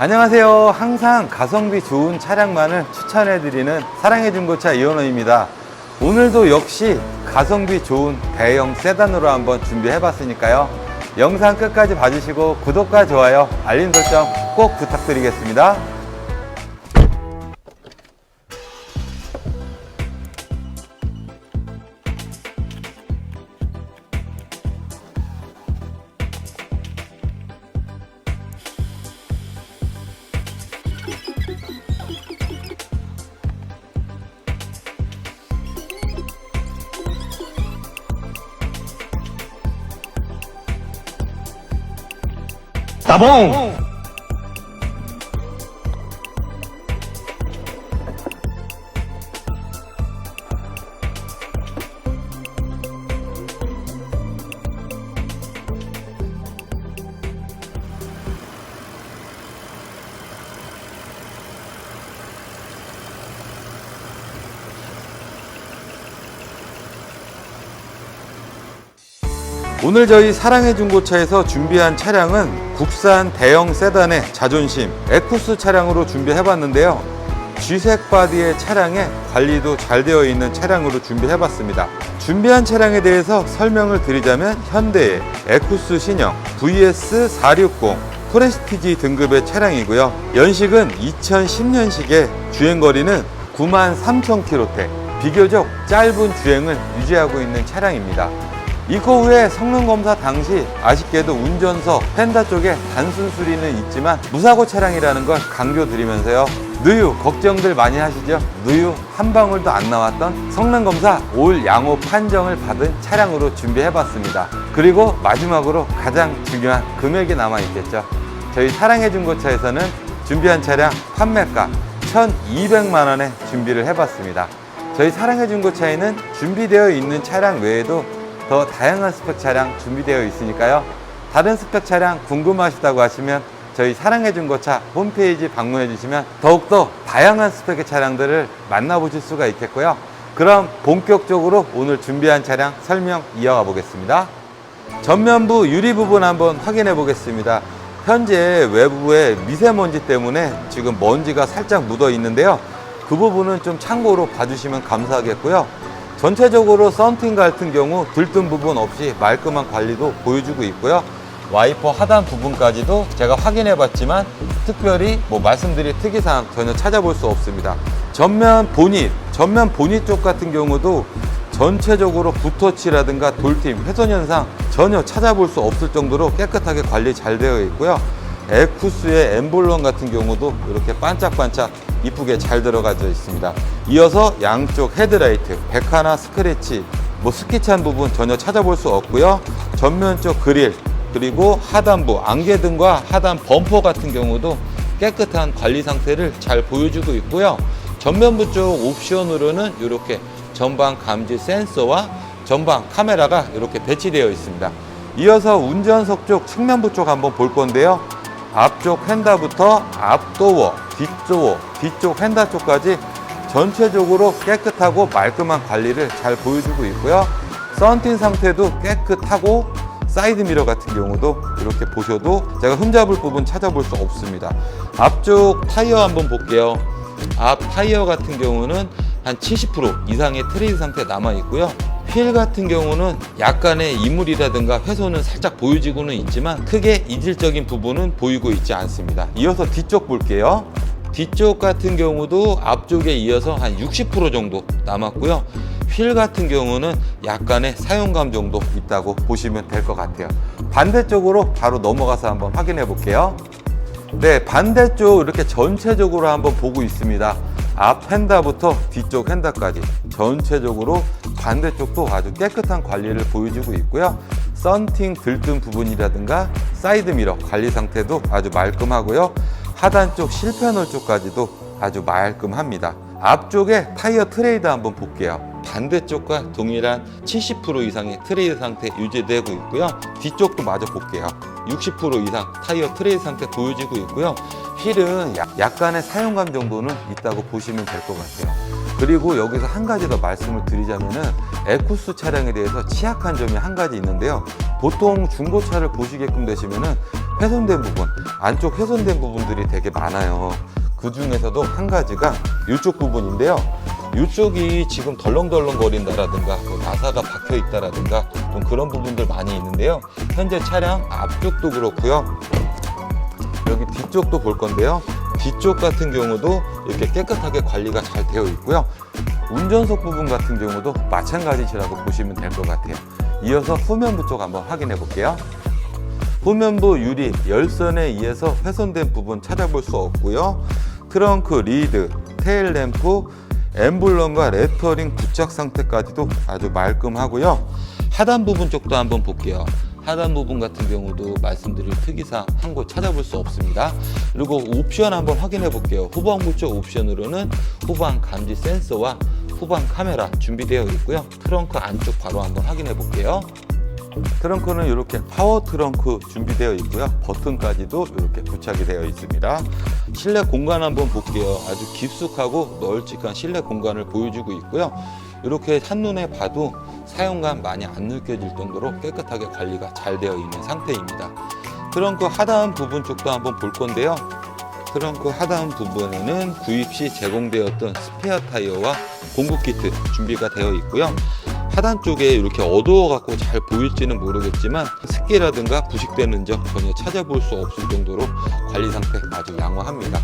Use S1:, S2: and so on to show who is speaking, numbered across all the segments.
S1: 안녕하세요. 항상 가성비 좋은 차량만을 추천해드리는 사랑의 중고차 이원호입니다. 오늘도 역시 가성비 좋은 대형 세단으로 한번 준비해봤으니까요. 영상 끝까지 봐주시고 구독과 좋아요, 알림 설정 꼭 부탁드리겠습니다.
S2: 따봉!
S1: 오늘 저희 사랑의 중고차에서 준비한 차량은 국산 대형 세단의 자존심 에쿠스 차량으로 준비해봤는데요. G색 바디의 차량에 관리도 잘 되어 있는 차량으로 준비해봤습니다. 준비한 차량에 대해서 설명을 드리자면 현대의 에쿠스 신형 VS460 프레스티지 등급의 차량이고요. 연식은 2010년식에 주행거리는 9만 3천 킬로대 비교적 짧은 주행을 유지하고 있는 차량입니다. 이거 후에 성능 검사 당시 아쉽게도 운전석 펜다 쪽에 단순 수리는 있지만 무사고 차량이라는 걸 강조드리면서요. 누유 걱정들 많이 하시죠? 누유 한 방울도 안 나왔던 성능 검사 올 양호 판정을 받은 차량으로 준비해봤습니다. 그리고 마지막으로 가장 중요한 금액이 남아 있겠죠. 저희 사랑의 중고차에서는 준비한 차량 판매가 1,200만 원에 준비를 해봤습니다. 저희 사랑의 중고차에는 준비되어 있는 차량 외에도 더 다양한 스펙 차량 준비되어 있으니까요. 다른 스펙 차량 궁금하시다고 하시면 저희 사랑의 중고차 홈페이지 방문해 주시면 더욱더 다양한 스펙의 차량들을 만나보실 수가 있겠고요. 그럼 본격적으로 오늘 준비한 차량 설명 이어가 보겠습니다. 전면부 유리 부분 한번 확인해 보겠습니다. 현재 외부에 미세먼지 때문에 지금 먼지가 살짝 묻어 있는데요. 그 부분은 좀 참고로 봐주시면 감사하겠고요. 전체적으로 썬팅 같은 경우 들뜬 부분 없이 말끔한 관리도 보여주고 있고요. 와이퍼 하단 부분까지도 제가 확인해 봤지만 특별히 뭐 말씀드릴 특이사항 전혀 찾아볼 수 없습니다. 전면 보닛, 전면 보닛 쪽 같은 경우도 전체적으로 붓터치라든가 돌팀, 훼손 현상 전혀 찾아볼 수 없을 정도로 깨끗하게 관리 잘 되어 있고요. 에쿠스의 엠블럼 같은 경우도 이렇게 반짝반짝 이쁘게 잘 들어가져 있습니다. 이어서 양쪽 헤드라이트, 백하나 스크래치, 뭐 스키찬 부분 전혀 찾아볼 수 없고요. 전면 쪽 그릴, 그리고 하단부, 안개등과 하단 범퍼 같은 경우도 깨끗한 관리 상태를 잘 보여주고 있고요. 전면부 쪽 옵션으로는 이렇게 전방 감지 센서와 전방 카메라가 이렇게 배치되어 있습니다. 이어서 운전석 쪽 측면부 쪽 한번 볼 건데요. 앞쪽 휀다부터 앞도어, 뒷도어, 뒤쪽 휀다 쪽까지 전체적으로 깨끗하고 말끔한 관리를 잘 보여주고 있고요. 썬팅 상태도 깨끗하고 사이드 미러 같은 경우도 이렇게 보셔도 제가 흠잡을 부분 찾아볼 수 없습니다. 앞쪽 타이어 한번 볼게요. 앞 타이어 같은 경우는 한 70% 이상의 트레이드 상태 남아 있고요. 휠 같은 경우는 약간의 이물이라든가 훼손은 살짝 보여지고는 있지만 크게 이질적인 부분은 보이고 있지 않습니다. 이어서 뒤쪽 볼게요. 뒤쪽 같은 경우도 앞쪽에 이어서 한 60% 정도 남았고요. 휠 같은 경우는 약간의 사용감 정도 있다고 보시면 될 것 같아요. 반대쪽으로 바로 넘어가서 한번 확인해 볼게요. 네, 반대쪽 이렇게 전체적으로 한번 보고 있습니다. 앞 핸다부터 뒤쪽 핸다까지 전체적으로 반대쪽도 아주 깨끗한 관리를 보여주고 있고요. 썬팅 들뜬 부분이라든가 사이드 미러 관리 상태도 아주 말끔하고요. 하단 쪽 실패널 쪽까지도 아주 말끔합니다. 앞쪽에 타이어 트레이드 한번 볼게요. 반대쪽과 동일한 70% 이상의 트레이드 상태 유지되고 있고요. 뒤쪽도 마저 볼게요. 60% 이상 타이어 트레이드 상태 보여지고 있고요. 약- 약간의 사용감 정도는 있다고 보시면 될 것 같아요. 그리고 여기서 한 가지 더 말씀을 드리자면은 에쿠스 차량에 대해서 취약한 점이 한 가지 있는데요. 보통 중고차를 보시게끔 되시면은 훼손된 부분, 안쪽 훼손된 부분들이 되게 많아요. 그 중에서도 한 가지가 이쪽 부분인데요. 이쪽이 지금 덜렁덜렁 거린다라든가 뭐 나사가 박혀 있다라든가 좀 그런 부분들 많이 있는데요. 현재 차량 앞쪽도 그렇고요. 여기 뒤쪽도 볼 건데요. 뒤쪽 같은 경우도 이렇게 깨끗하게 관리가 잘 되어 있고요. 운전석 부분 같은 경우도 마찬가지라고 보시면 될 것 같아요. 이어서 후면부 쪽 한번 확인해 볼게요. 후면부 유리 열선에 의해서 훼손된 부분 찾아볼 수 없고요. 트렁크 리드, 테일 램프, 엠블럼과 레터링 부착 상태까지도 아주 말끔하고요. 하단 부분 쪽도 한번 볼게요. 하단 부분 같은 경우도 말씀드릴 특이사항 한곳 찾아볼 수 없습니다. 그리고 옵션 한번 확인해 볼게요. 후방부 쪽 옵션으로는 후방 감지 센서와 후방 카메라 준비되어 있고요. 트렁크 안쪽 바로 한번 확인해 볼게요. 트렁크는 이렇게 파워 트렁크 준비되어 있고요. 버튼까지도 이렇게 부착이 되어 있습니다. 실내 공간 한번 볼게요. 아주 깊숙하고 널찍한 실내 공간을 보여주고 있고요. 이렇게 한눈에 봐도 사용감 많이 안 느껴질 정도로 깨끗하게 관리가 잘 되어 있는 상태입니다. 트렁크 하단 부분 쪽도 한번 볼 건데요. 트렁크 하단 부분에는 구입 시 제공되었던 스페어 타이어와 공구 키트 준비가 되어 있고요. 하단 쪽에 이렇게 어두워 갖고 잘 보일지는 모르겠지만 습기라든가 부식되는 점 전혀 찾아볼 수 없을 정도로 관리 상태 아주 양호합니다.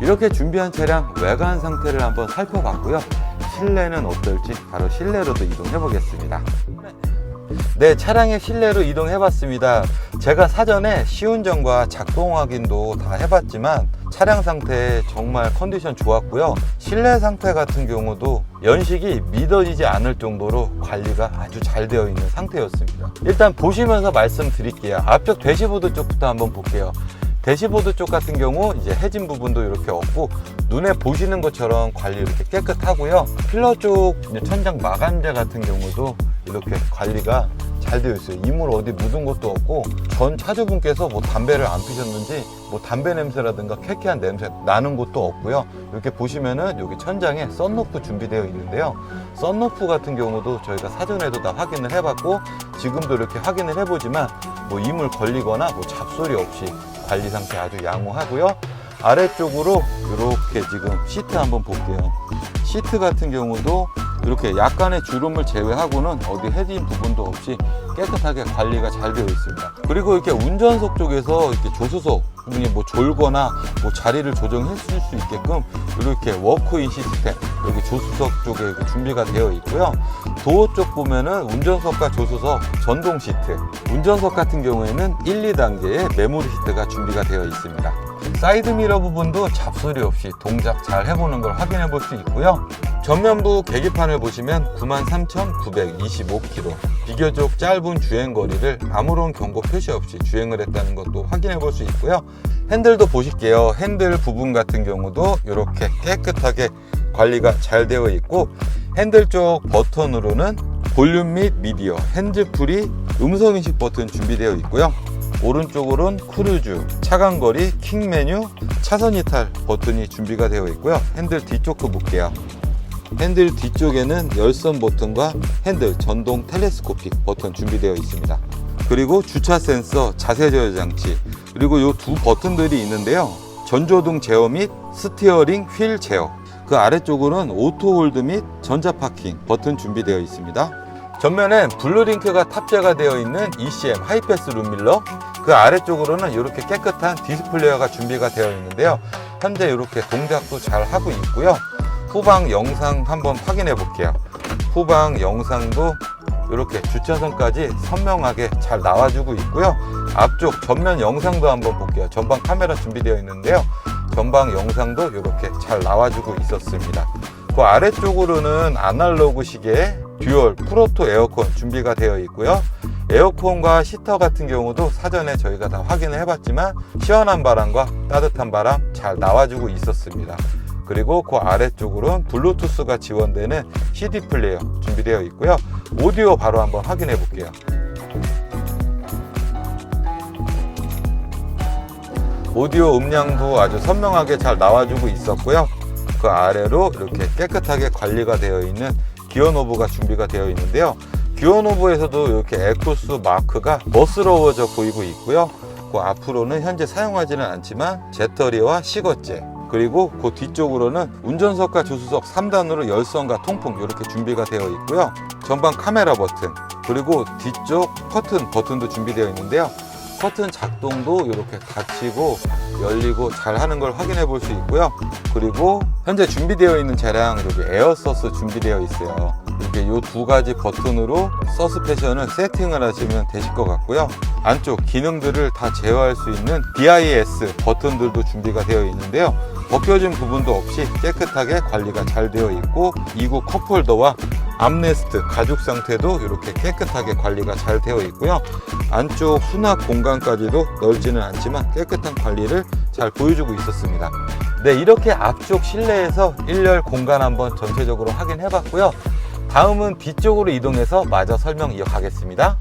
S1: 이렇게 준비한 차량 외관 상태를 한번 살펴봤고요. 실내는 어떨지 바로 실내로도 이동해 보겠습니다. 네, 차량의 실내로 이동해 봤습니다. 제가 사전에 시운전과 작동 확인도 다 해봤지만 차량 상태 정말 컨디션 좋았고요. 실내 상태 같은 경우도 연식이 믿어지지 않을 정도로 관리가 아주 잘 되어 있는 상태였습니다. 일단 보시면서 말씀드릴게요. 앞쪽 대시보드 쪽부터 한번 볼게요. 대시보드 쪽 같은 경우 이제 해진 부분도 이렇게 없고 눈에 보시는 것처럼 관리 이렇게 깨끗하고요. 필러 쪽 천장 마감재 같은 경우도 이렇게 관리가 잘 되어 있어요. 이물 어디 묻은 것도 없고 전 차주분께서 뭐 담배를 안 피셨는지 뭐 담배 냄새라든가 쾌쾌한 냄새 나는 곳도 없고요. 이렇게 보시면은 여기 천장에 썬루프 준비되어 있는데요. 썬루프 같은 경우도 저희가 사전에도 다 확인을 해봤고 지금도 이렇게 확인을 해보지만 뭐 이물 걸리거나 뭐 잡소리 없이 관리 상태 아주 양호하고요. 아래쪽으로 이렇게 지금 시트 한번 볼게요. 시트 같은 경우도 이렇게 약간의 주름을 제외하고는 어디 해진 부분도 없이 깨끗하게 관리가 잘 되어 있습니다. 그리고 이렇게 운전석 쪽에서 이렇게 조수석 분이 뭐 졸거나 뭐 자리를 조정해 줄 수 있게끔 이렇게 워크인 시스템 여기 조수석 쪽에 이렇게 준비가 되어 있고요. 도어 쪽 보면은 운전석과 조수석 전동 시트, 운전석 같은 경우에는 1, 2단계의 메모리 시트가 준비가 되어 있습니다. 사이드 미러 부분도 잡소리 없이 동작 잘 해보는 걸 확인해 볼 수 있고요. 전면부 계기판을 보시면 93,925km 비교적 짧은 주행 거리를 아무런 경고 표시 없이 주행을 했다는 것도 확인해 볼 수 있고요. 핸들도 보실게요. 핸들 부분 같은 경우도 이렇게 깨끗하게 관리가 잘 되어 있고 핸들 쪽 버튼으로는 볼륨 및 미디어, 핸즈프리, 음성인식 버튼 준비되어 있고요. 오른쪽으로는 크루즈, 차간거리, 킹 메뉴, 차선 이탈 버튼이 준비가 되어 있고요. 핸들 뒤쪽 도 볼게요. 핸들 뒤쪽에는 열선 버튼과 핸들 전동 텔레스코픽 버튼 준비되어 있습니다. 그리고 주차 센서, 자세 제어 장치, 그리고 이 두 버튼들이 있는데요. 전조등 제어 및 스티어링 휠 제어. 그 아래쪽으로는 오토 홀드 및 전자 파킹 버튼 준비되어 있습니다. 전면엔 블루링크가 탑재가 되어 있는 ECM 하이패스 룸밀러 그 아래쪽으로는 이렇게 깨끗한 디스플레이어가 준비가 되어 있는데요. 현재 이렇게 동작도 잘 하고 있고요. 후방 영상 한번 확인해 볼게요. 후방 영상도 이렇게 주차선까지 선명하게 잘 나와주고 있고요. 앞쪽 전면 영상도 한번 볼게요. 전방 카메라 준비되어 있는데요 전방 영상도 이렇게 잘 나와주고 있었습니다 그 아래쪽으로는 아날로그 시계 듀얼 프로토 에어컨 준비가 되어 있고요. 에어컨과 시터 같은 경우도 사전에 저희가 다 확인을 해봤지만 시원한 바람과 따뜻한 바람 잘 나와주고 있었습니다. 그리고 그 아래쪽으로는 블루투스가 지원되는 CD 플레이어 준비되어 있고요. 오디오 바로 한번 확인해 볼게요. 오디오 음량도 아주 선명하게 잘 나와주고 있었고요. 그 아래로 이렇게 깨끗하게 관리가 되어 있는 기어노브가 준비가 되어 있는데요. 기어노브에서도 이렇게 에쿠스 마크가 멋스러워져 보이고 있고요. 그 앞으로는 현재 사용하지는 않지만 제터리와 시거제 그리고 그 뒤쪽으로는 운전석과 조수석 3단으로 열선과 통풍 이렇게 준비가 되어 있고요. 전방 카메라 버튼 그리고 뒤쪽 커튼 버튼도 준비되어 있는데요. 커튼 작동도 이렇게 닫히고 열리고 잘 하는 걸 확인해 볼 수 있고요. 그리고 현재 준비되어 있는 차량 여기 에어서스 준비되어 있어요. 이렇게 이 두 가지 버튼으로 서스펜션을 세팅을 하시면 되실 것 같고요. 안쪽 기능들을 다 제어할 수 있는 BIS 버튼들도 준비가 되어 있는데요. 벗겨진 부분도 없이 깨끗하게 관리가 잘 되어 있고 이구 컵홀더와 암레스트 가죽 상태도 이렇게 깨끗하게 관리가 잘 되어 있고요. 안쪽 수납 공간까지도 넓지는 않지만 깨끗한 관리를 잘 보여주고 있었습니다. 네, 이렇게 앞쪽 실내에서 1열 공간 한번 전체적으로 확인해 봤고요. 다음은 뒤쪽으로 이동해서 마저 설명 이어가겠습니다.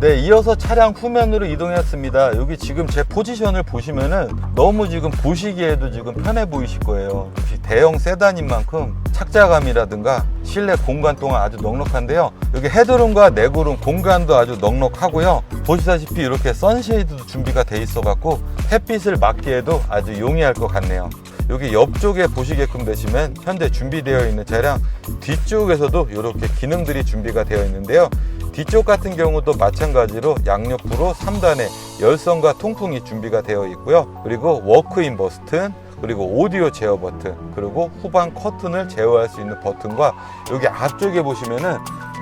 S1: 네, 이어서 차량 후면으로 이동했습니다. 여기 지금 제 포지션을 보시면은 너무 지금 보시기에도 지금 편해 보이실 거예요. 대형 세단인 만큼 착자감이라든가 실내 공간 동안 아주 넉넉한데요. 여기 헤드룸과 내구룸 공간도 아주 넉넉하고요. 보시다시피 이렇게 선쉐이드도 준비가 돼 있어 갖고 햇빛을 맞기에도 아주 용이할 것 같네요. 여기 옆쪽에 보시게끔 되시면 현재 준비되어 있는 차량 뒤쪽에서도 이렇게 기능들이 준비가 되어 있는데요. 뒤쪽 같은 경우도 마찬가지로 양옆으로 3단의 열선과 통풍이 준비가 되어 있고요. 그리고 워크인 버튼, 그리고 오디오 제어 버튼, 그리고 후방 커튼을 제어할 수 있는 버튼과 여기 앞쪽에 보시면은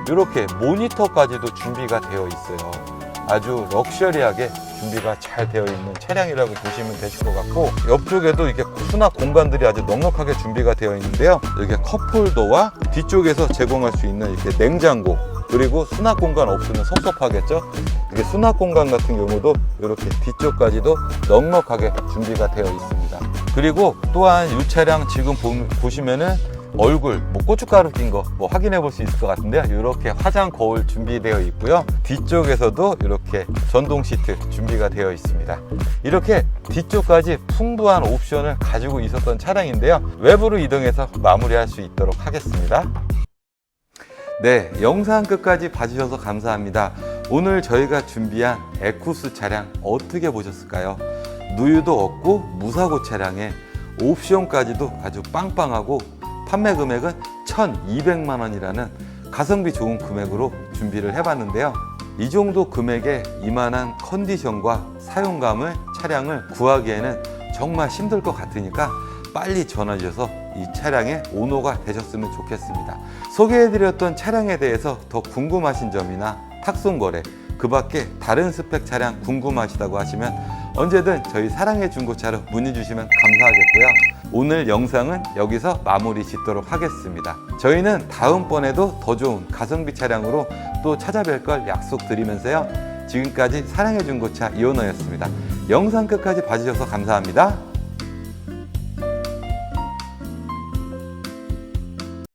S1: 이렇게 모니터까지도 준비가 되어 있어요. 아주 럭셔리하게 준비가 잘 되어 있는 차량이라고 보시면 되실 것 같고 옆쪽에도 이렇게 수납 공간들이 아주 넉넉하게 준비가 되어 있는데요. 여기 컵홀더와 뒤쪽에서 제공할 수 있는 이렇게 냉장고 그리고 수납 공간 없으면 섭섭하겠죠. 이게 수납 공간 같은 경우도 이렇게 뒤쪽까지도 넉넉하게 준비가 되어 있습니다. 그리고 또한 이 차량 지금 보- 보시면은 얼굴, 뭐 고춧가루 낀 거 뭐 확인해 볼 수 있을 것 같은데요. 이렇게 화장 거울 준비되어 있고요. 뒤쪽에서도 이렇게 전동 시트 준비가 되어 있습니다. 이렇게 뒤쪽까지 풍부한 옵션을 가지고 있었던 차량인데요. 외부로 이동해서 마무리할 수 있도록 하겠습니다. 네, 영상 끝까지 봐주셔서 감사합니다. 오늘 저희가 준비한 에쿠스 차량 어떻게 보셨을까요? 누유도 없고 무사고 차량에 옵션까지도 아주 빵빵하고 판매 금액은 1,200만 원이라는 가성비 좋은 금액으로 준비를 해봤는데요. 이 정도 금액에 이만한 컨디션과 사용감을 차량을 구하기에는 정말 힘들 것 같으니까 빨리 전화 주셔서 이 차량의 오너가 되셨으면 좋겠습니다. 소개해드렸던 차량에 대해서 더 궁금하신 점이나 탁송 거래, 그 밖에 다른 스펙 차량 궁금하시다고 하시면 언제든 저희 사랑의 중고차로 문의 주시면 감사하겠고요. 오늘 영상은 여기서 마무리 짓도록 하겠습니다. 저희는 다음번에도 더 좋은 가성비 차량으로 또 찾아뵐 걸 약속드리면서요. 지금까지 사랑의 중고차 이오너였습니다. 영상 끝까지 봐주셔서 감사합니다.